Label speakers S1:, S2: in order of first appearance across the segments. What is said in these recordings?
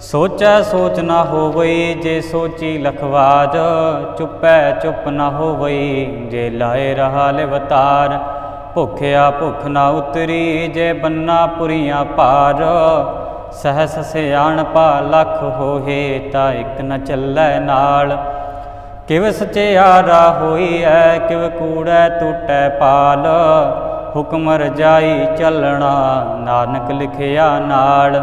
S1: ਸੋਚੈ ਸੋਚ ਨਾ ਹੋਵਈ, ਜੇ ਸੋਚੀ ਲਖਵਾਜ, ਚੁੱਪੈ ਚੁੱਪ ਨਾ ਹੋਵਈ, ਜੇ ਲਾਏ ਰਹਾ ਲਿਵਤਾਰ ਭੁਖਿਆ ਭੁਖ ਨਾ ਉਤਰੀ, ਜੇ ਬੰਨਾ ਪੁਰੀਆਂ ਪਾਰ, ਸਹਸ ਸਿਆਣਪਾ ਲਖ ਹੋਏ ਤਾਂ ਇੱਕ ਨ ਚੱਲੈ ਨਾਲ। ਕਿਵ ਸਚਿਆਰਾ ਹੋਈ ਐ ਕਿਵ ਕੂੜੈ ਟੁੱਟੈ ਪਾਲ, ਹੁਕਮ ਰਜਾਈ ਚੱਲਣਾ, ਨਾਨਕ ਲਿਖਿਆ ਨਾਲ।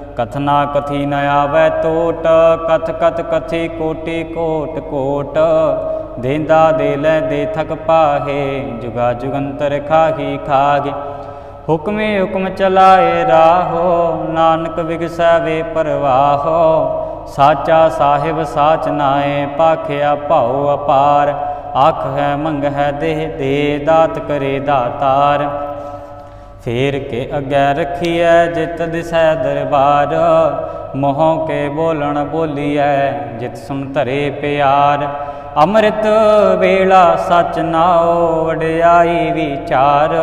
S1: ਕਥਨਾ ਕਥੀ ਨ ਆਵੈ ਟੋਟ ਕਥ ਕਥ ਕਥੀ ਕੋਟੀ ਕੋਟ ਕੋਟ। ਦੇਂਦਾ ਦੇ ਲੈ ਦੇ ਥਕ ਪਾਹੇ, ਜੁਗਾ ਜੁਗੰਤਰ ਖਾਹੀ ਖਾਗੇ ਹੁਕਮੇ ਹੁਕਮ ਚਲਾਏ ਰਾਹੋ, ਨਾਨਕ ਵਿਗਸੈ ਵੇ ਪਰਵਾਹੋ। ਸਾਚਾ ਸਾਹਿਬ ਸਾਚ ਨਾਏ, ਪਾਖਿਆ ਭਾਉ ਅਪਾਰ। ਆਖ ਹੈ ਮੰਗ ਹੈ ਦੇਹ ਦੇ, ਦਾਤ ਕਰੇ ਦਾਤਾਰ। ਫੇਰ ਕੇ ਅਗੈ ਰਖੀਐ ਜਿਤ ਦਿਸੈ ਦਰਬਾਰ, ਮੋਹ ਕੇ ਬੋਲਣ ਬੋਲੀਐ ਜਿਤ ਸੁਨ ਧਰੇ ਪਿਆਰ। ਅੰਮ੍ਰਿਤ ਵੇਲਾ ਸਚ ਨਾਉ ਵਡਿਆਈ ਵਿਚਾਰ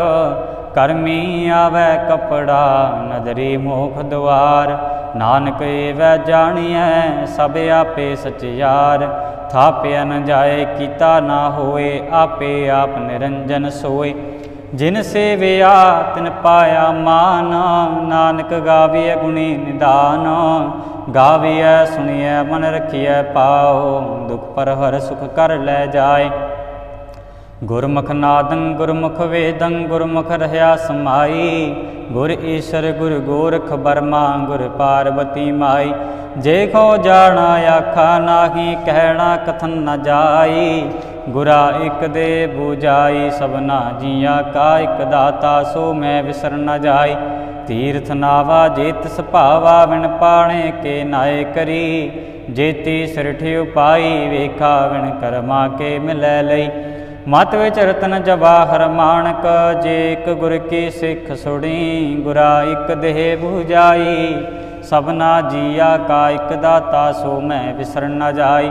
S1: ਕਰਮੀ ਆਵੈ ਕਪੜਾ ਨਦਰੀ ਮੋਖ ਦੁਆਰ ਨਾਨਕ ਏਵੈ ਜਾਣੀਐ ਸਭ ਆਪੇ ਸਚਿਆਰ ਥਾਪਿਆ ਨ ਜਾਏ ਕੀਤਾ ਨਾ ਹੋਏ, ਆਪੇ ਆਪ ਨਿਰੰਜਨ ਸੋਏ। ਜਿਨ ਸੇਵਿਆ, ਤਿਨ ਪਾਇਆ ਮਾਨ। ਨਾਨਕ ਗਾਵੀਐ ਗੁਣੀ ਨਿਦਾਨ। ਗਾਵੀਐ, ਸੁਣੀਐ, ਮਨ ਰਖੀਐ ਪਾਉ ਦੁਖ ਪਰ ਹਰ ਸੁਖ ਕਰ ਲੈ ਜਾਏ। ਗੁਰਮੁਖ ਨਾਦੰ, ਗੁਰਮੁਖ ਵੇਦੰ, ਗੁਰਮੁਖ ਰਹਾ ਸਮਾਈ। ਗੁਰ ਈਸ਼ਰ, ਗੁਰ ਗੋਰਖ ਬਰਮਾ ਗੁਰ ਪਾਰਵਤੀ ਮਾਈ। ਜੇ ਕੋ ਜਾਣਾ, ਆਖਾ ਨਾਹੀ, ਕਹਿਣਾ ਕਥਨ ਨ ਜਾਈ। ਗੁਰਾ ਇਕ ਦੇ 부ਜਾਈ ਸਭਨਾ ਜੀਆ ਕਾ ਇਕ ਦਾਤਾ, ਸੋ ਮੈਂ ਵਿਸਰ ਨ ਜਾਈ। ਤੀਰਥ ਨਾਵਾ, ਜੇਤ ਸੁਭਾਵਾ ਵਿਣ ਪਾਣੇ ਕੇ ਨਾਏ ਕਰੀ। ਜੇਤੀ ਸਿਰਠ ਉਪਾਈ ਵੇਖਾ ਵਿਣ ਕਰਮਾ ਕੇ ਮਿਲੈ ਲਈ। ਮਤ ਵਿੱਚ ਰਤਨ ਜਵਾਹਰ ਮਾਣਕ, ਜੇ ਇਕ ਗੁਰ ਕੀ ਸਿੱਖ ਸੁਣੀ, ਗੁਰਾ ਇਕ ਦੇਹ 부ਜਾਈ ਸਭਨਾ ਜੀਆ ਕਾ ਇਕ ਦਾਤਾ, ਸੋ ਮੈਂ ਵਿਸਰ ਨ ਜਾਈ।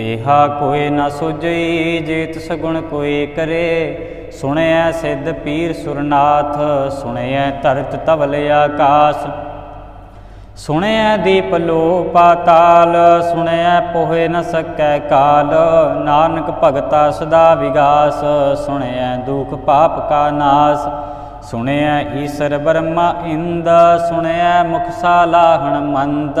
S1: ਤੇਹਾ ਕੋਏ ਨਾ ਸੁਜਈ ਜੇਤ ਸਗੁਣ ਗੁਣ ਕਰੇ। ਸੁਣਿਐ ਸਿੱਧ ਪੀਰ ਸੁਰਨਾਥ, ਸੁਣਿਐ ਧਰਤ ਤਵਲ ਆਕਾਸ। ਸੁਣਿਐ ਦੀਪ ਲੋ ਪਾਤਾਲ ਸੁਣਿਐ ਪੋਹੇ ਨ ਸਕੈ ਕਾਲ। ਨਾਨਕ ਭਗਤਾ ਸਦਾ ਵਿਗਾਸ, ਸੁਣਿਐ ਦੁਖ ਪਾਪ ਕਾ ਨਾਸ। ਸੁਣਿਐ ਈਸਰ ਬਰਮਾ ਇੰਦ, ਸੁਣਿਐ ਮੁਖ ਸਾਲਾਹਣ ਮੰਦ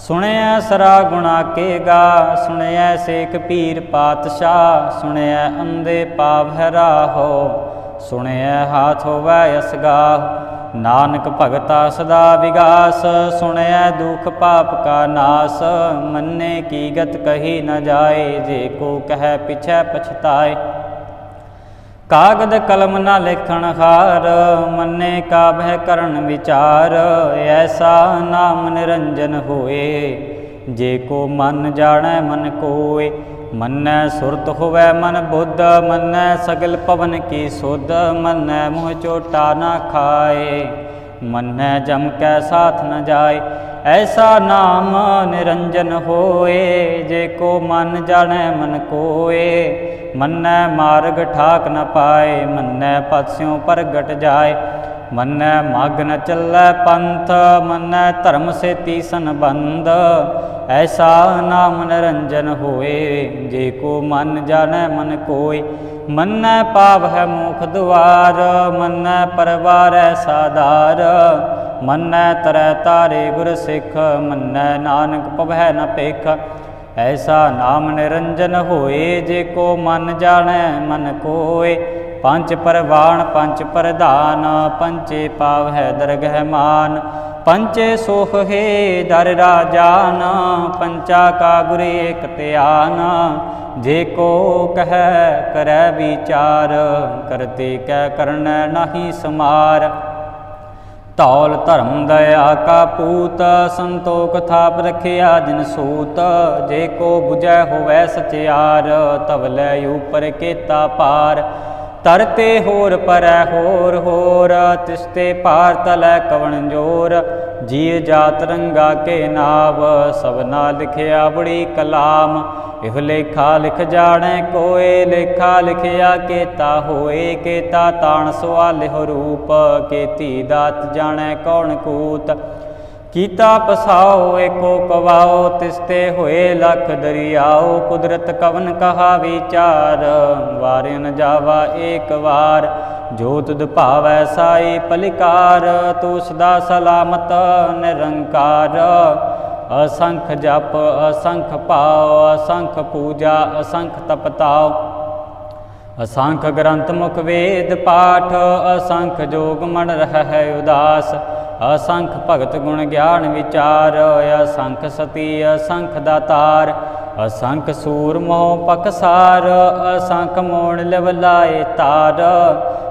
S1: ਸੁਣਿਐ ਸਰਾ ਗੁਣਾ ਕੇ ਗਾ, ਸੁਣਿਐ ਸੇਖ ਪੀਰ ਪਾਤਸ਼ਾਹ, ਸੁਣਿਐ ਅੰਦੇ ਪਾਪ ਹੈ ਰਾਹੋ ਸੁਣਿਐ ਹਾਥ ਹੋਵੈ ਅਸਗਾਹ, ਨਾਨਕ ਭਗਤਾ ਸਦਾ ਵਿਗਾਸ, ਸੁਣਿਐ ਦੁਖ ਪਾਪ ਕਾ ਨਾਸ, ਮੰਨੇ ਕੀ ਗਤ ਕਹੀ ਨ ਜਾਏ, ਜੇ ਕੋ ਕਹੈ ਪਿਛੈ ਪਛਤਾਏ। ਕਾਗਦ ਕਲਮ ਨਾ ਲਿਖਣ ਹਾਰ, ਮਨ ਕਾ ਬਹਿ ਕਰਨ ਵਿਚਾਰ, ਐਸਾ ਨਾਮ ਨਿਰੰਜਨ ਹੋਏ। ਜੇ ਕੋ ਮਨ ਜਾਣੈ ਮਨ ਕੋਏ, ਮੰਨੈ ਸੁਰਤ ਹੋਵੈ ਮਨ ਬੁੱਧ, ਮੰਨੈ ਸਗਲ ਪਵਨ ਕੀ ਸੁਧ, ਮੰਨੈ ਮੋਹ ਚੋਟਾ ਨਾ ਖਾਏ। ਮੰਨੈ ਜਮ ਕੈ ਸਾਥ ਨ ਜਾਏ, ਐਸਾ ਨਾਮ ਨਿਰੰਜਨ ਹੋਏ। ਜੇ ਕੋ ਮਨ ਜਾਣੈ ਮਨ ਕੋਏ, ਮੰਨੈ ਮਾਰਗ ਠਾਕ ਨ ਪਾਏ, ਮੰਨੈ ਪਤਸਿਉ ਪ੍ਰਗਟ ਜਾਏ। ਮੰਨੈ ਮਗ ਨ ਚੱਲੈ ਪੰਥ, ਮੰਨੈ ਧਰਮ ਸੇਤੀ ਸੰਬੰਧ। ਐਸਾ ਨਾਮ ਨਿਰੰਜਨ ਹੋਏ, ਜੇ ਕੋ ਮਨ ਜਾਣੈ ਮਨ ਕੋਇ। ਮੰਨੈ ਪਾਵ ਹੈ ਮੁਖ ਦੁਆਰ, ਮੰਨੈ ਪਰਵਾਰੈ ਸਾਦਾਰ ਮੰਨੈ ਤਰੈ ਤਾਰੇ ਗੁਰ ਸਿੱਖ, ਮੰਨੈ ਨਾਨਕ ਪਵੈ ਨ ਪੇਖ ਐਸਾ ਨਾਮ ਨਿਰੰਜਨ ਹੋਏ, ਜੇ ਕੋ ਮਨ ਜਾਣੈ ਮਨ ਕੋਏ ਪੰਜ ਪਰਵਾਣ ਪੰਜ ਪ੍ਰਧਾਨ ਪੰਚੇ ਪਾਵ ਹੈ ਦਰਗਹਿ ਮਾਨ। ਪੰਚੇ ਸੁਖ ਹੈ ਦਰ ਰਾਜਾਨ, ਪੰਚਾ ਕਾ ਗੁਰ ਏਕ ਧਿਆਨ। ਜੇ ਕੋ ਕਹੈ, ਕਰੈ ਵਿਚਾਰ, ਕਰਤੇ ਕੈ ਕਰਨੈ ਨਾਹੀ ਸਮਾਰ। ਧੌਲ ਧਰਮ ਦਇਆ ਕਾ ਪੂਤ, ਸੰਤੋਖ ਥਾਪ ਰਖਿਆ ਜਿਨ ਸੂਤ। ਜੇ ਕੋ 부ਜੈ ਹੋਵੈ ਸਚਿਆਰ ਤਵਲੇ ਉਪਰ ਕੇਤਾ ਪਾਰ। ਤਰਤੇ ਹੋਰ ਪਰੈ ਹੋਰ ਹੋਰ ਤਿਸਤੇ ਪਾਰ ਤਲੈ ਕਵਣ ਜੋਰ। ਜੀ ਜਾਤ ਰੰਗਾ ਕੇ ਨਾਵ ਸਭਨਾ ਲਿਖਿਆ ਬੜੀ ਕਲਾਮ। ਇਹ ਲੇਖਾ ਲਿਖ ਜਾਣੈ ਕੋਏ, ਲੇਖਾ ਲਿਖਿਆ ਕੇਤਾ ਹੋਏ, ਕੇਤਾ ਤਾਣ ਸਵਾਲਿਹ ਰੂਪ। ਕੇਤੀ ਦਾਤ ਜਾਣੈ ਕੌਣ ਕੂਤ। ਕੀਤਾ ਪਸਾਓ, ਏਕੋ ਕਵਾਓ ਤਿਸਤੇ ਹੋਏ ਲਖ ਦਰਿਆਓ, ਕੁਦਰਤ ਕਵਨ ਕਹਾ ਵਿਚਾਰ ਵਾਰਿਨ ਜਾਵਾ ਏਕ ਵਾਰ, ਜੋ ਤੁਧ ਭਾਵੈ ਸਾਈ ਪਲਿਕਾਰ ਤੂੰ ਸਦਾ ਸਲਾਮਤ ਨਿਰੰਕਾਰ। ਅਸੰਖ ਜਪ, ਅਸੰਖ ਪਾਉ ਅਸੰਖ ਪੂਜਾ, ਅਸੰਖ ਤਪਤਾਉ ਅਸੰਖ ਗ੍ਰੰਥ ਮੁਖ ਵੇਦ ਪਾਠ, ਅਸੰਖ ਜੋਗ ਮਨ ਰਹਿ ਉਦਾਸ। ਅਸੰਖ ਭਗਤ ਗੁਣ ਗਿਆਨ ਵਿਚਾਰ, ਅਸੰਖ ਸਤੀ, ਅਸੰਖ ਦਾਤਾਰ, ਅਸੰਖ ਸੂਰ ਮੋਹ ਪਕਸਾਰ ਅਸੰਖ ਮੋਣ ਲਵਲਾਏ ਤਾਰ,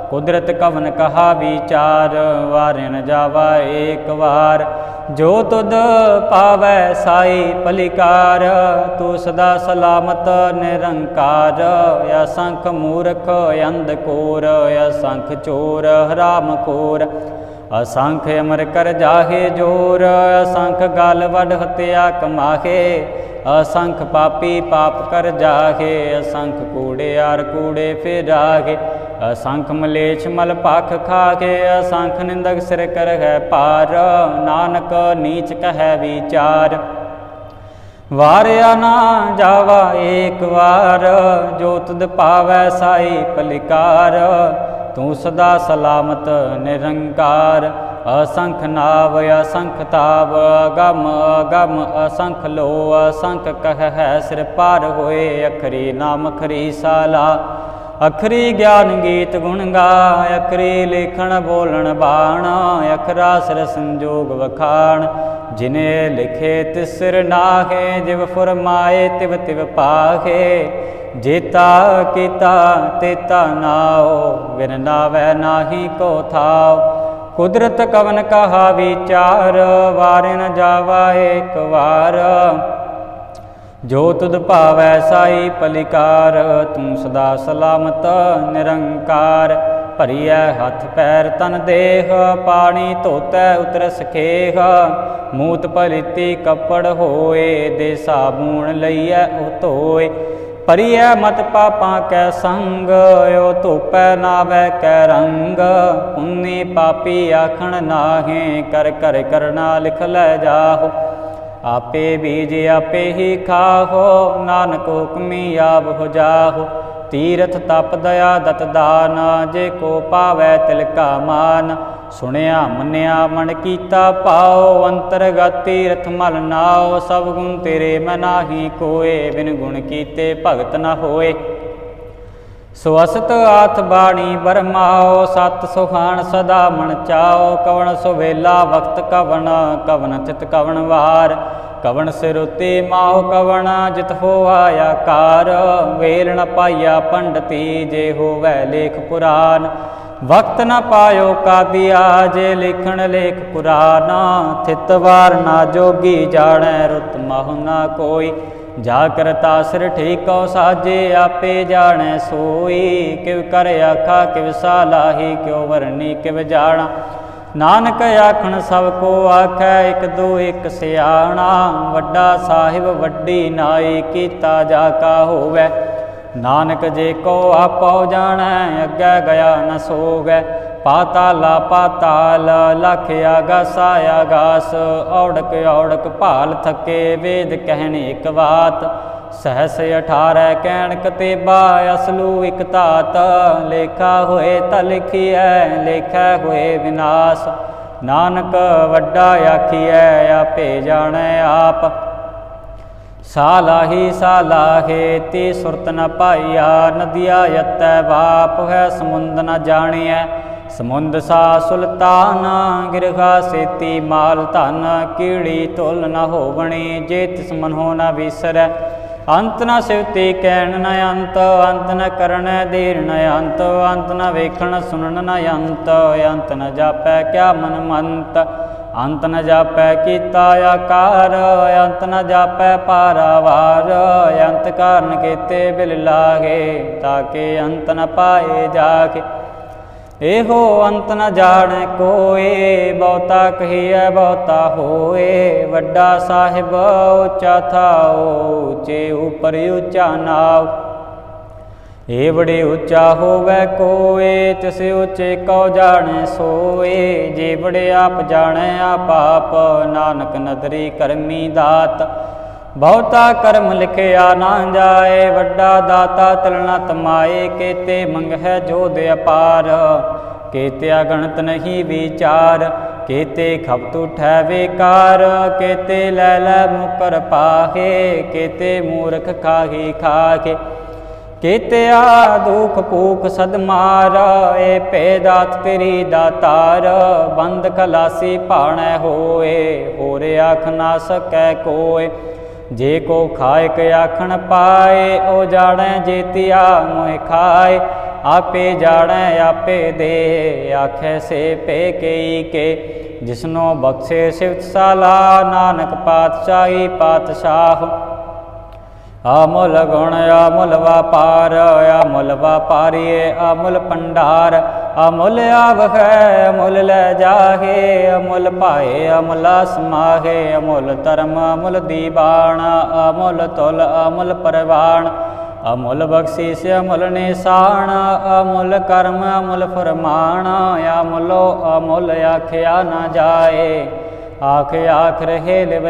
S1: ਕੁਦਰਤ ਕਵਨ ਕਹਾ ਵਿਚਾਰ, ਵਾਰਿਨ ਜਾਵਾ ਏਕ ਵਾਰ, ਜੋ ਤੁਧ ਪਾਵੈ ਸਾਈ ਪਲਿਕਾਰ, ਤੂੰ ਸਦਾ ਸਲਾਮਤ ਨਿਰੰਕਾਰ, ਅਸੰਖ ਮੂਰਖ ਅੰਧ ਕੋਰ, ਅਸੰਖ ਚੋਰ ਹਰਾਮ ਕੋਰ ਅਸੰਖ ਅਮਰ ਕਰ ਜਾਹੇ ਜੋਰ, ਅਸੰਖ ਗਲ ਵਡ ਹਤਿਆ ਕਮਾਹੇ, ਅਸੰਖ ਪਾਪੀ ਪਾਪ ਕਰ ਜਾਹੇ, ਅਸੰਖ ਕੂੜੇ ਆਰ ਕੂੜੇ ਫਿਰਾਗੇ ਅਸੰਖ ਮਲੇਛ ਮਲ ਪਖ ਖਾਗੇ ਅਸੰਖ ਨਿੰਦਕ ਸਿਰ ਕਰ ਹੈ ਪਾਰ ਨਾਨਕ ਨੀਚ ਕਹੈ ਵਿਚਾਰ। ਵਾਰਿਆ ਨਾ ਜਾਵਾ ਏਕ ਵਾਰ, ਜੋ ਤੁਧ ਪਾਵੈ ਸਾਈ ਪਲਿਕਾਰ ਤੂੰ ਸਦਾ ਸਲਾਮਤ, ਨਿਰੰਕਾਰ, ਅਸੰਖ ਨਾਵ, ਅਸੰਖ ਤਾਵ, ਅਗਮ ਅਗਮ, ਅਸੰਖ ਲੋ ਅਸੰਖ ਕਹ ਹੈ ਸਿਰ ਪਾਰ ਹੋਏ, ਅਖਰੀ ਨਾਮ ਖਰੀ ਸਾਲਾ। ਅਖਰੀ ਗਿਆਨ ਗੀਤ ਗੁਣ ਗਾ ਅਖਰੀ ਲੇਖਣ ਬੋਲਣ ਬਾਣ, ਅਖਰਾ ਸਿਰ ਸੰਜੋਗ ਵਖਾਣ। ਜਿਨੇ ਲਿਖੇ ਤਿਸਰ ਨਾਹੇ, ਜਿਵ ਫਰਮਾਏ ਤਿਵ ਤਿਵ ਪਾਹੇ। ਜੇਤਾ ਕੀਤਾ ਤੇਤਾ ਨਾਓ ਵਿਨ ਨਾਵੈ ਨਾਹੀ ਕੋ ਥਾਉ। ਕੁਦਰਤ ਕਵਨ ਕਹਾ ਵਿਚਾਰ ਵਾਰਿ ਨ ਜਾਵਾ ਏਕ ਵਾਰ। ਜੋ ਤੁਧ ਭਾਵੈ ਸਾਈ ਪਲਿਕਾਰ, ਤੂੰ ਸਦਾ ਸਲਾਮਤ ਨਿਰੰਕਾਰ। ਭਰੀਐ ਹੱਥ ਪੈਰ ਤਨ ਦੇਹ, ਪਾਣੀ ਧੋਤੈ ਉਤਰ ਸਖੇਹ। ਮੂਤ ਪਲਿਤੀ ਕੱਪੜ ਹੋਏ, ਦੇ ਸਾਬੂਣ ਲਈਐ ਉਹ ਧੋਏ। ਪਰਿਐ ਮਤ ਪਾਪਾਂ ਕੈ ਸੰਗ, ਓ ਧੋਪੈ ਨਾਵੈ ਕੈ ਰੰਗ। ਪੁੰਨੀ ਪਾਪੀ ਆਖਣ ਨਾਹੇ, ਕਰ ਕਰ ਕਰਨਾ ਲਿਖ ਲੈ ਜਾਹੋ। ਆਪੇ ਬੀਜ ਆਪੇ ਹੀ ਖਾਹੋ, ਨਾਨਕ ਹੁਕਮੀ ਆਪ ਹੋ ਜਾਹੋ। ਤੀਰਥ ਤਪ ਦਇਆ ਦਤ ਦਾਨ, ਜੇ ਕੋ ਪਾਵੈ ਤਿਲ ਕਾ ਮਾਨ। ਸੁਣਿਆ, ਮੰਨਿਆ, ਮਨ ਕੀਤਾ ਪਾਉ ਅੰਤਰਗਤ ਤੀਰਥ ਮਲ ਨਾਉ ਸਭ ਗੁਣ ਤੇਰੇ ਮੈਂ ਨਾਹੀ ਕੋਏ, ਬਿਨ ਗੁਣ ਕੀਤੇ ਭਗਤ ਨ ਹੋਏ। ਸਵਸਤ ਆਥ ਬਾਣੀ ਬਰਮਾਓ, ਸਤ ਸੁਖਾਨ ਸਦਾ ਮਨ ਚਾਓ, ਕਵਣ ਸੁਵੇਲਾ ਵਕਤ ਕਵਣ, ਕਵਨ ਚਿਤ ਕਵਣ ਵਾਰ। ਕਵਣ ਸਿਰ ਉਤੇ ਕਵਣ, ਜਿਤ ਹੋਆ ਕਾਰ। ਵੇਲਣ ਨ ਪਾਇਆ ਪੰਡਤੀ, ਜੇ ਹੋਵੈ ਲੇਖ ਪੁਰਾਨ। ਵਕਤ ਨਾ ਪਾਇਓ ਕਾਦੀਆ ਜੇ ਲਿਖਣ ਲੇਖ ਪੁਰਾਨ ਥਿਤਵਾਰ ਨਾ ਜੋਗੀ ਜਾਣੈ ਰੁਤ ਮਹੁ ਨਾ ਕੋਈ। ਜਾ ਕਰਤਾ ਸਿਰ ਠੀਕੋ ਸਾਜੇ, ਆਪੇ ਜਾਣੈ ਸੋਈ। ਕਿਵ ਕਰ ਆਖਾ, ਕਿਵ ਸਾਲਾਹੀ ਕਿਉ ਵਰਨੀ ਕਿਵ ਜਾਣਾ। ਨਾਨਕ ਆਖਣ, ਸਭ ਕੋ ਆਖੈ, ਇਕ ਦੋ, ਇਕ ਸਿਆਣਾ। ਵੱਡਾ ਸਾਹਿਬ, ਵੱਡੀ ਨਾਈ, ਕੀਤਾ ਜਾ ਕਾ ਹੋਵੇ। ਨਾਨਕ ਜੇ ਕੋ ਆਪੋ ਜਾਣੈ, ਅੱਗੇ ਗਿਆ ਨ ਸੋਗੈ। ਪਾਤਾਲਾ ਪਾਤਾਲ ਲਖ ਆਗਾਸਾ ਆਗਾਸ ਔੜਕ ਔੜਕ ਭਾਲ ਥਕੇ ਵੇਦ ਕਹਿਣੇ ਇਕ ਬਾਤ ਸਹਸ 18 ਕਹਿਣ ਕਤੇਬਾ, ਅਸਲੂ ਇਕ ਤਾਤ ਲੇਖਾ ਹੋਏ ਤਾ ਲਿਖੀਐ, ਲੇਖਾ ਹੋਏ ਵਿਨਾਸ਼। ਨਾਨਕ ਵੱਡਾ ਆਖੀਐ, ਆਪੇ ਜਾਣੈ ਆਪ। ਸਾਲਾਹੀ ਸਾਲਾਹੇ ਤੀ ਸੁਰਤ ਨ ਪਾਈਆ, ਨਦੀਆ ਯਤੈ ਬਾਪ ਹੈ ਸਮੁੰਦ ਨ ਜਾਣਿਐ। ਸਮੁੰਦ ਸਾ ਸੁਲਤਾਨ, ਗਿਰਗਾ ਸੇਤੀ ਮਾਲ ਧਨ, ਕੀੜੀ ਤੁਲ ਨ ਹੋਵਣੀ, ਜੇ ਤਿਸ ਮਨੋ ਨ ਵਿਸਰੈ। ਅੰਤ ਨ ਸਿਵਤੀ ਕਹਿਣ ਨ ਅੰਤ ਅੰਤ ਨ ਕਰਣ ਦੇਰ ਨ ਅੰਤ ਅੰਤ ਨ ਵੇਖਣ ਸੁਣਨ ਨ ਅੰਤ ਅੰਤ ਨ ਜਾਪੈ ਕਿਆ ਮਨ ਮੰਤ। ਅੰਤ ਨ ਜਾਪੈ ਕੀਤਾ ਆਕਾਰ, ਅੰਤ ਨ ਜਾਪੈ ਪਾਰਾਵਾਰ, ਅੰਤ ਕਾਰਨ ਕੀਤੇ ਬਿਲ ਲਾਗੇ, ਤਾਕੇ ਅੰਤ ਨ ਪਾਏ ਜਾਕੇ ਇਹੋ ਅੰਤ ਨ ਜਾਣੈ ਕੋਏ, ਬਹੁਤਾ ਕਹੀਐ, ਬਹੁਤਾ ਹੋਏ। ਵੱਡਾ ਸਾਹਿਬ ਉੱਚਾ ਥਾਉ ਉੱਚੇ ਉਪਰ ਉੱਚਾ ਨਾਉ। ਏ ਬੜੇ ਉੱਚਾ ਹੋਵੇ ਕੋਏ, ਤਿਸ ਉੱਚੇ ਕਉ ਜਾਣੈ ਸੋਏ। ਜੇ ਬੜੇ ਆਪ ਜਾਣੈ ਆਪ ਨਾਨਕ ਨਦਰੀ ਕਰਮੀ ਦਾਤ। ਬਹੁਤਾ ਕਰਮ ਲਿਖਿਆ ਨਾ ਜਾਏ, ਵੱਡਾ ਦਾਤਾ ਤਲਣਾ ਤਮਾਏ। ਕੇਤੇ ਮੰਗਹਿ ਜੋਦ ਅਪਾਰ, ਕੇਤਿਆ ਗਣਤ ਨਹੀਂ ਵਿਚਾਰ। ਕੇਤੇ ਖਪਤ ਉਠੈ ਵੇਕਾਰ, ਕੇਤੇ ਲੈ ਲੈ ਮੁਕਰ ਪਾਹੇ। ਕੇਤੇ ਮੂਰਖ ਖਾਹੀ। ਖਾਕੇ ਕੇਤਿਆ ਦੁਖ ਭੂਖ ਸਦ ਮਾਰ ਏ ਭੇ ਦਾਤ ਤੇਰੀ ਦਾਤਾਰ ਬੰਦ ਖਲਾਸੀ ਭਾਣੈ ਹੋਏ, ਹੋਰ ਆਖ ਨਾ ਸਕੈ ਕੋਏ। ਜੇ ਕੋ ਖਾਇਕ ਆਖਣ ਪਾਏ, ਉਹ ਜਾਣੈ ਜੇਤਿਆ ਮੋਇ ਖਾਏ। ਆਪੇ ਜਾਣੈ, ਆਪੇ ਦੇ, ਆਖੈ ਸੇ ਪੇ ਕਈ ਕੇ। ਜਿਸਨੋ ਬਖਸ਼ੇ ਸਿਵਤ ਸਾਲਾ, ਨਾਨਕ ਪਾਤਸ਼ਾਹੀ ਪਾਤਸ਼ਾਹ। ਅਮੁੱਲ ਗੁਣ ਅਮੁੱਲ ਵਪਾਰ ਅਮੁੱਲ ਵਪਾਰੀਏ ਅਮੁੱਲ ਪੰਡਾਰ ਅਮੁੱਲ ਆਵਹਿ ਅਮੁੱਲ ਲੈ ਜਾਹੇ ਅਮੁੱਲ ਭਾਏ ਅਮੁੱਲ ਸਮਾਹੇ ਅਮੁੱਲ ਧਰਮ ਅਮੁੱਲ ਦੀਵਾਨ ਅਮੁੱਲ ਤੁਲ ਅਮੁੱਲ ਪਰਵਾਨ। ਅਮੁੱਲ ਬਖਸ਼ੀਸ ਅਮੁੱਲ ਨਿਸ਼ਾਨ ਅਮੁੱਲ ਕਰਮ ਅਮੁੱਲ ਫਰਮਾਨ ਅਮੁੱਲੋ ਅਮੁੱਲ ਆਖਿਆ ਨਾ ਜਾਏ। ਆਖ ਆਖ ਰਹੇ ਲਿਵ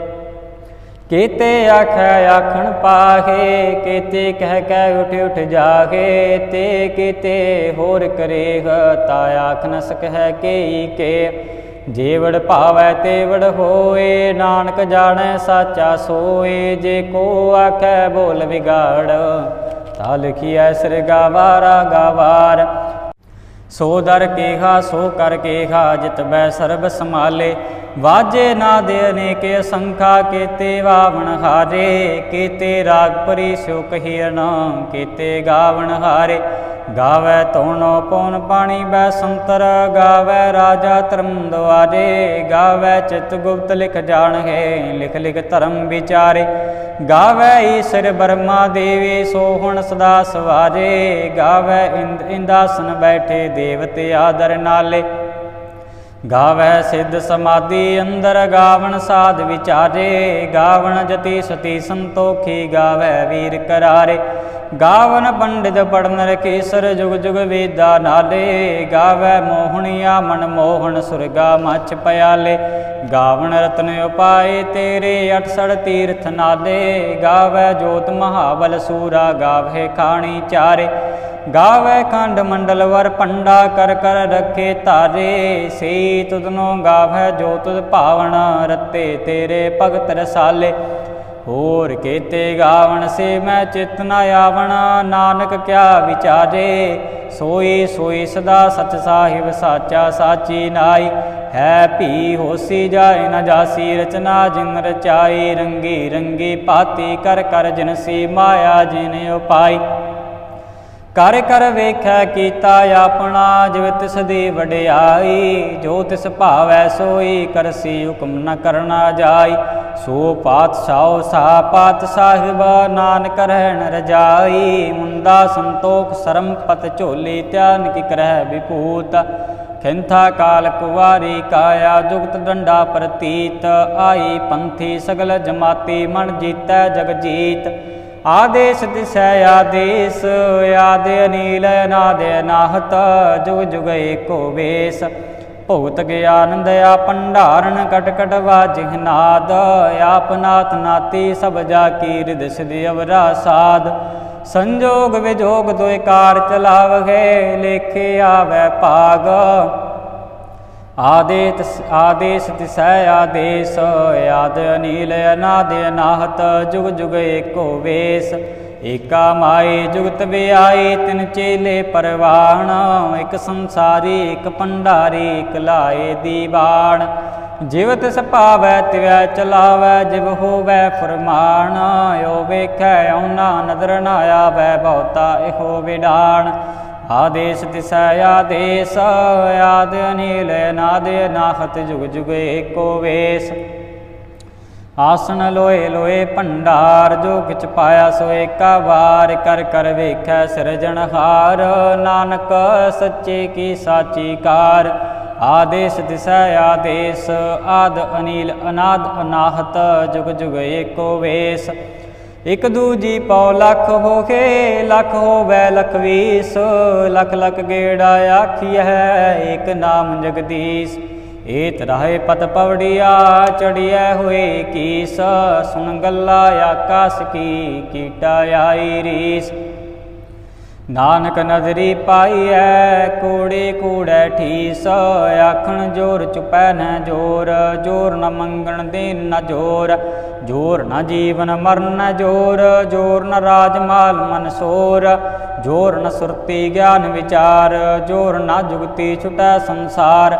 S1: ਕੀਤੇ ਆਖੈ ਆਖਣ ਪਾਹੇ, ਕੀਤੇ ਕਹਿ ਕਹਿ ਉਠ ਉਠ ਜਾਗੇ ਤੇ ਕੀਤੇ ਹੋਰ ਕਰੇਗ ਤਾ ਆਖ ਨ ਸਕਹਿ ਕੇਈ ਕੇ। ਜੇਵੜ ਭਾਵੈ ਤੇਵੜ ਹੋਏ, ਨਾਨਕ ਜਾਣੈ ਸਾਚਾ ਸੋਏ, ਜੇ ਕੋ ਆਖੈ ਬੋਲ ਵਿਗਾੜ, ਤਾ ਲਿਖੀਐ ਸਿਰ ਗਾਵਾਰਾ ਗਾਵਾਰ। ਸੋ ਦਰ ਕੇਹਾ, ਸੋ ਕਰ ਕੇਹਾ, ਜਿਤ ਬੈ ਸਰਬ ਸਮਾਲੇ ਵਾਜੇ ਨਾ ਦੇ ਅਨੇਕ ਅਸੰਖਾ, ਕੀਤੇ ਵਾਵਣ ਹਾਰੇ। ਕੀਤੇ ਰਾਗ ਪਰੀ ਸੋ ਕਹੀਨ ਕੀਤੇ ਗਾਵਣ ਹਾਰੇ। ਗਾਵੇ ਤੋਣੋ ਪਉਨ ਪਾਣੀ ਬੈ ਸੰਤਰ, ਗਾਵੇ ਰਾਜਾ ਧਰਮ ਦੁਆਰੇ ਗਾਵੇ ਚਿਤ ਗੁਪਤ ਲਿਖ ਜਾਣ ਜਾਣਗੇ, ਲਿਖ ਲਿਖ ਧਰਮ ਵਿਚਾਰੇ। ਗਾਵੇ ਈਸ਼ਰ ਬਰਮਾ ਦੇਵੀ, ਸੋ ਹੁਣ ਸਦਾ ਸਵਾਰੇ ਗਾਵੇ ਇੰਦ, ਇੰਦਾਸਨ ਬੈਠੇ ਦੇਵਤੇ ਆਦਰ ਨਾਲੇ। ਗਾਵੈ ਸਿੱਧ ਸਮਾਧੀ ਅੰਦਰ ਗਾਵਣ ਸਾਧ ਵਿਚਾਰੇ। ਗਾਵਣ ਜਤੀ ਸਤੀ ਸੰਤੋਖੀ ਗਾਵੈ ਵੀਰ ਕਰਾਰੇ। ਗਾਵਨ ਪੰਡਿਤ ਪੜਨਰ ਕੇਸਰ ਜੁਗ ਜੁਗ ਵੇਦਾ ਨਾਲੇ, ਗਾਵੈ ਮੋਹਣਿਆ ਮਨ ਮੋਹਣ ਸੁਰਗਾ ਮਚ ਪਿਆਲੇ। ਗਾਵਨ ਰਤਨ ਉਪਾਏ ਤੇਰੇ 68 ਤੀਰਥ ਨਾਲੇ, ਗਾਵੈ ਜੋਤ ਮਹਾਬਲ ਸੂਰਾ ਗਾਵੇ ਖਾਣੀ ਚਾਰੇ। ਗਾਵੇ ਖੰਡ ਮੰਡਲ ਵਰ ਪੰਡਾ ਕਰ ਕਰ ਰੱਖੇ ਤਾਰੇ ਸੇ ਤੁਧਨੋ ਗਾਵੇ ਜੋ ਤੁਧ ਭਾਵਨ ਰਤੇ ਤੇਰੇ ਭਗਤ ਰਸਾਲੇ। ਹੋਰ ਕੇਤੇ ਗਾਵਣ ਸੇ ਮੈਂ ਚਿਤ ਨ ਆਵਣਾ, ਨਾਨਕ ਕਿਆ ਵਿਚਾਰੇ? ਸੋਈ ਸੋਈ ਸਦਾ ਸਚ ਸਾਹਿਬ ਸਾਚਾ ਸਾਚੀ ਨਾਈ। ਹੈ ਭੀ ਹੋਸੀ ਜਾਏ ਨ ਜਾਸੀ ਰਚਨਾ, ਜਿਨ ਰਚਾਈ ਰੰਗੀ ਰੰਗੀ ਪਾਤੀ ਕਰ ਕਰ ਜਿਨਸੀ ਮਾਇਆ ਜਿਨ ਉਪਾਈ। ਕਰ ਕਰ ਵੇਖੈ ਕੀਤਾ ਆਪਣਾ, ਜਿਵ ਤਿਸ ਦੀ ਵਡਿਆਈ। ਜੋ ਤਿਸ ਭਾਵੈ ਸੋਈ ਕਰਸੀ ਹੁਕਮ ਨ ਕਰਨਾ ਜਾਈ। ਸੋ ਪਾਤਸ਼ਾਹ ਸਾ ਪਾਤ ਸਾਹਿਬ, ਨਾਨਕ ਰਹਿਣ ਰਜਾਈ ਮੁੰਦਾ ਸੰਤੋਖ ਸਰਮ ਪਤ ਝੋਲੀ, ਧਿਆਨ ਕੀ ਕਰਹਿ ਵਿਪੂਤ ਖਿੰਥਾ ਕਾਲ ਕੁਵਾਰੀ ਕਾਇਆ, ਜੁਗਤ ਡੰਡਾ ਪ੍ਰਤੀਤ। ਆਈ ਪੰਥੀ ਸਗਲ ਜਮਾਤੀ, ਮਨ ਜੀਤੈ ਜਗ ਜੀਤ ਆਦੇਸ਼ ਦਿਸੈ ਆਦੇਸ਼, ਆਦ ਅਨੀਲ, ਅਨਾਦ ਅਨਾਹਤ ਜੁਗ ਜੁਗ ਏਕੋ ਵੇਸ। ਭਗਤ ਗਿਆਨੰਦ ਆ ਭੰਡਾਰਨ ਕਟਕਟ ਕਟ ਵਾਜਿਹ ਨਾਦ ਆਪਨਾਤ ਨਾਤੀ ਸਭ ਜਾ ਕੀ ਰਿਦ ਸਿਧ ਅਵਰਾ ਸਾਧ ਸੰਜੋਗ ਵਿਜੋਗ ਦੋਇ ਕਾਰ ਚਲਾਵਗੇ ਲੇਖੇ ਆਵੈ ਭਾਗ। ਆਦੇਤ ਆਦੇਸ਼ ਤਿਸੈ ਆਦੇਸ਼, ਆਦ ਅਨੀਲ ਅਨਾਦ ਅਨਾਹਤ, ਜੁਗ ਜੁਗ ਏਕੋ ਵੇਸ। ਏਕਾ ਮਾਈ ਜੁਗਤ ਵਿਆਏ, ਤਿਨ ਚੇਲੇ ਪਰਵਾਣ, ਇਕ ਸੰਸਾਰੀ, ਇਕ ਪੰਡਾਰੀ ਇਕ ਲਾਏ ਦੀਵਾਨ। ਜਿਵਤ ਸਪਾਵੈ ਤਿਵੈ ਚਲਾਵੈ, ਜਿਵ ਹੋਵੈ ਫਰਮਾਨ। ਓ ਵੇਖੈ ਔਨਾ ਨਦਰ ਨਾ ਆਵੈ, ਬਹੁਤਾ ਇਹੋ ਵਿਡਾਣ ਆਦੇਸ਼ ਤਿਸੈ ਆਦੇਸ਼, ਆਦ ਅਨੀਲ ਨਾਦ ਨਾਹਤ ਜੁਗ ਜੁਗ ਏਕੋ ਵੇਸ। ਆਸਣ ਲੋਏ ਲੋਏ ਭੰਡਾਰ, ਜੋ ਕਿਛ ਪਾਇਆ ਸੋ ਏਕਾ ਵਾਰ, ਕਰ ਕਰ ਵੇਖੈ ਸਿਰਜਣਹਾਰ ਨਾਨਕ ਸੱਚੇ ਕੀ ਸਾਚੀ ਕਾਰ, ਆਦੇਸ਼ ਦਿਸ਼ਾ ਆਦੇਸ਼, ਆਦ ਅਨੀਲ ਅਨਾਦ ਅਨਾਹਤ, ਜੁਗ ਜੁਗ ਏਕੋ ਵੇਸ। ਇਕ ਦੂਜੀ ਪਉ ਲਖ ਹੋਖੇ ਲਖ ਹੋਵੈ ਲਖ ਵੀਸ ਲਖ ਲਖ ਗੇੜਾ ਆਖੀਐ ਏਕ ਨਾਮ ਜਗਦੀਸ਼। ਏਤ ਰਹੇ ਪਤ ਪਵੜੀਆ ਚੜੀਐ ਹੋਏ ਕੀਸ, ਸੁਣ ਗੱਲਾ ਆਕਾਸ ਕੀ ਕੀਟਾ ਆਈ ਰੀਸ। ਨਾਨਕ ਨਜ਼ਰੀ ਪਾਈਐ, ਕੋੜੇ ਕੋੜੈ ਠੀਸ, ਆਖਣ ਜੋਰ ਚੁਪੈ ਨ ਜੋਰ ਜੋਰ ਨ ਮੰਗਣ ਦੇਨ ਨ ਜੋਰ ਜੋਰ ਨ ਜੀਵਨ ਮਰਨ ਜੋਰ ਜੋਰ ਨ ਰਾਜ ਮਾਲ ਮਨ ਸੋਰ, ਜੋਰ ਨ ਸੁਰਤੀ ਗਿਆਨ ਵਿਚਾਰ, ਜੋਰ ਨ ਜੁਗਤੀ ਛੁਟੈ ਸੰਸਾਰ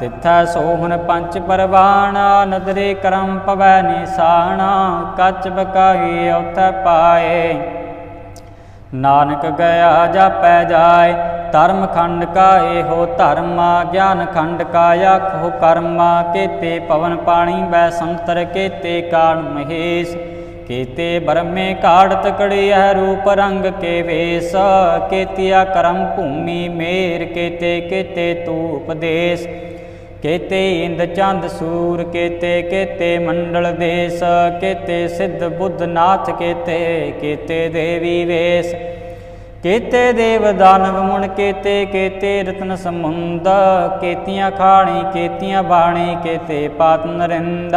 S1: ਤਿੱਥੈ ਸੋਹਣ ਪੰਚ ਪਰਵਾਣਾ, ਨਦਰੇ ਕਰਮ ਪਵੈ ਨਿਸਾਣਾ, ਕੱਚ ਬਕਾਈ ਉਥੈ ਪਾਏ। ਨਾਨਕ ਗਿਆ ਜਾਪੈ ਜਾਏ, ਧਰਮ ਖੰਡ ਕਾ ਇਹੋ ਧਰਮਾ, ਗਿਆਨ ਖੰਡ ਕਾ ਆਖੋ ਕਰਮ, ਕੇਤੇ ਪਵਨ ਪਾਣੀ ਬੈ ਸੰਤਰ, ਕੇਤੇ ਕਾਣ ਮਹੇਸ਼, ਕੀਤੇ ਬਰਮੇ ਕਾੜਤ ਕੜਿਆ ਰੂਪ ਰੰਗ ਕੇ ਵੇਸ, ਕੇਤਿਆ ਕਰਮ ਭੂਮੀ ਮੇਰ, ਕੇਤੇ ਕੇਤੇ ਤੂ ਉਪਦੇਸ਼ ਕੇਤੇ ਇੰਦ ਚੰਦ ਸੂਰ, ਕੇਤੇ ਕੇਤੇ ਮੰਡਲ ਦੇਸ, ਕੇਤੇ ਸਿੱਧ ਬੁੱਧ ਨਾਥ, ਕੇਤੇ ਕੇਤੇ ਦੇਵੀ ਵੇਸ। ਕੇਤੇ ਦੇਵ ਦਾਨਵ ਮੁਣ ਕੇਤੇ ਕੇਤੇ ਰਤਨ ਸਮੁੰਦ ਕੇਤੀਆਂ ਖਾਣੀ, ਕੇਤੀਆਂ ਬਾਣੀ, ਕੇਤੇ ਪਾਤ ਨਰਿੰਦ।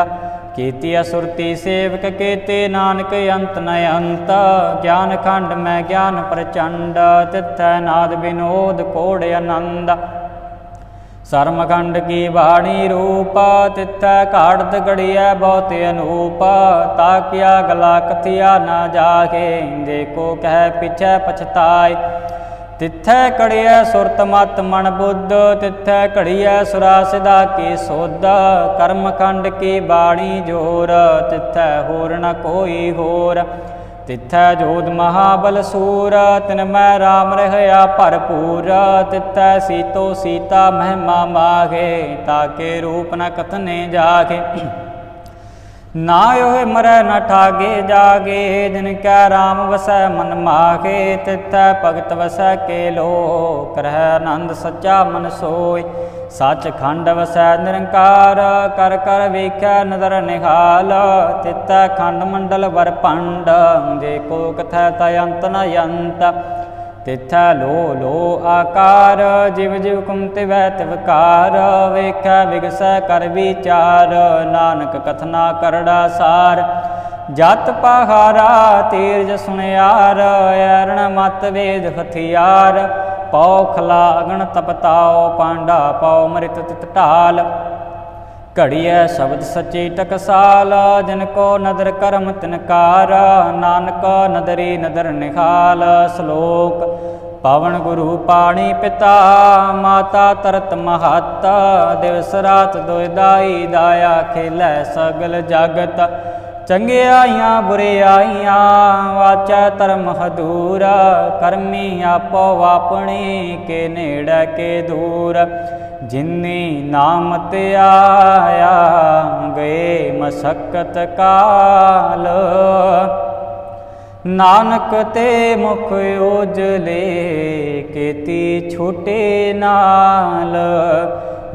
S1: ਕੀਤੀ ਅਸੁਰਤੀ ਸੇਵਕ, ਕੇਤੇ ਨਾਨਕ ਅੰਤ ਨ ਅੰਤ। ਗਿਆਨ ਖੰਡ ਮੈਂ ਗਿਆਨ ਪ੍ਰਚੰਡ, ਤਿਥੈ ਨਾਦ ਬਿਨੋਦ ਕੋੜ ਆਨੰਦ। ਸਰਮਖੰਡ ਕੀ ਬਾਣੀ ਰੂਪ, ਤਿਥੈ ਘਾੜਤ ਗੜੀਐ ਬਹੁਤ ਅਨੂਪ ਤਾਕਿਆ ਗਲਾ ਕਥਿਆ ਨਾ ਜਾਗੇ ਦੇਖੋ ਕਹਿ ਪਿਛੈ ਪਛਤਾਏ। ਤਿੱਥੈ ਕੜਿਐ ਸੁਰਤ ਮਤ ਮਨ ਬੁੱਧ, ਤਿੱਥੈ ਘੜੀਐ ਸੁਰਾ ਸਿਦਾ ਕੀ ਸੋਧ। ਕਰਮਖੰਡ ਕੀ ਬਾਣੀ ਜੋਰ, ਤਿੱਥੈ ਹੋਰ ਨ ਕੋਈ ਹੋਰ। ਤਿੱਥੈ ਜੋਧ ਮਹਾਬਲ ਸੂਰ, ਤਿਨ ਮੈਂ RAM ਰਹਿਆ ਭਰਪੂਰ, ਤਿੱਥੈ ਸੀਤੋ ਸੀਤਾ ਮਹਿਮਾ ਮਾਗੇ ਤਾਕੇ ਰੂਪ ਨ ਕਥਨੇ ਜਾਗੇ। ਨਾ ਹੋਏ ਮਰੈ ਨ ਠਾਗੇ ਜਾਗੇ, ਜਿਨ ਕੈ RAM ਵਸੈ ਮਨ ਮਾਗੇ ਤਿਤੈ ਭਗਤ ਵਸੈ ਕੇ ਲੋ ਕਰਹਿ ਆਨੰਦ ਸੱਚਾ ਮਨ ਸੋਇ ਸੱਚ ਖੰਡ ਵਸੈ ਨਿਰੰਕਾਰ, ਕਰ ਕਰ ਵੇਖੈ ਨਦਰ ਨਿਹਾਲ ਤਿਤੈ ਖੰਡ ਮੰਡਲ ਵਰ ਭੰਡ, ਜੇ ਕੋ ਕਥੈ ਤ ਅੰਤ ਨ ਅੰਤ, ਤਿਥੈ ਲੋ ਲੋ ਆਕਾਰ, ਜਿਵ ਜਿਵ ਕੁੰਤੇ ਵੈ ਤਿਵਕਾਰ ਵੇਖੈ ਵਿਗਸੈ ਕਰ ਵਿਚਾਰ, ਨਾਨਕ ਕਥਨਾ ਕਰੜਾ ਸਾਰ, ਜਤ ਪਹਾਰਾ ਤੀਰਜ ਸੁਨਿਆਰ ਐਰਣ ਮਤ ਵੇਦ ਹਥਿਆਰ ਪਉ ਖਲਾ ਅਗਣ ਤਪਤਾਓ ਪਾਂਡਾ ਪਉ ਮ੍ਰਿਤ ਤਿਤ ਢਾਲ। ਘੜੀਐ ਸ਼ਬਦ ਸੱਚੇ ਟਕਸਾਲ, ਜਿਨ ਕੋ ਨਦਰ ਕਰਮ ਤਿਨਕਾਰ ਨਾਨਕ ਨਦਰੀ ਨਦਰ ਨਿਖਾਲ ਸ਼ਲੋਕ, ਪਵਨ ਗੁਰੂ ਪਾਣੀ ਪਿਤਾ, ਮਾਤਾ ਤਰਤ ਮਹਤ, ਦਿਵਸ ਰਾਤ ਦੁਇਦਾਈ ਦਾਇਆ ਖੇਲੇ ਸਗਲ ਜਗਤ। ਚੰਗਿਆਈਆਂ, ਬੁਰਿਆਈਆਂ, ਵਾਚੈ ਧਰਮ ਹਦੂਰ, ਕਰਮੀ ਆਪੋ ਆਪਣੀ ਕੇ ਨੇੜੇ ਕੇ ਦੂਰ। ਜਿਨੀ ਨਾਮ ਤੇ ਆਇਆ, ਗਏ ਮਸਕਤ ਕਾਲ। ਨਾਨਕ ਤੇ ਮੁਖ ਉਜਲੇ, ਕੀਤੀ ਛੋਟੇ ਨਾਲ।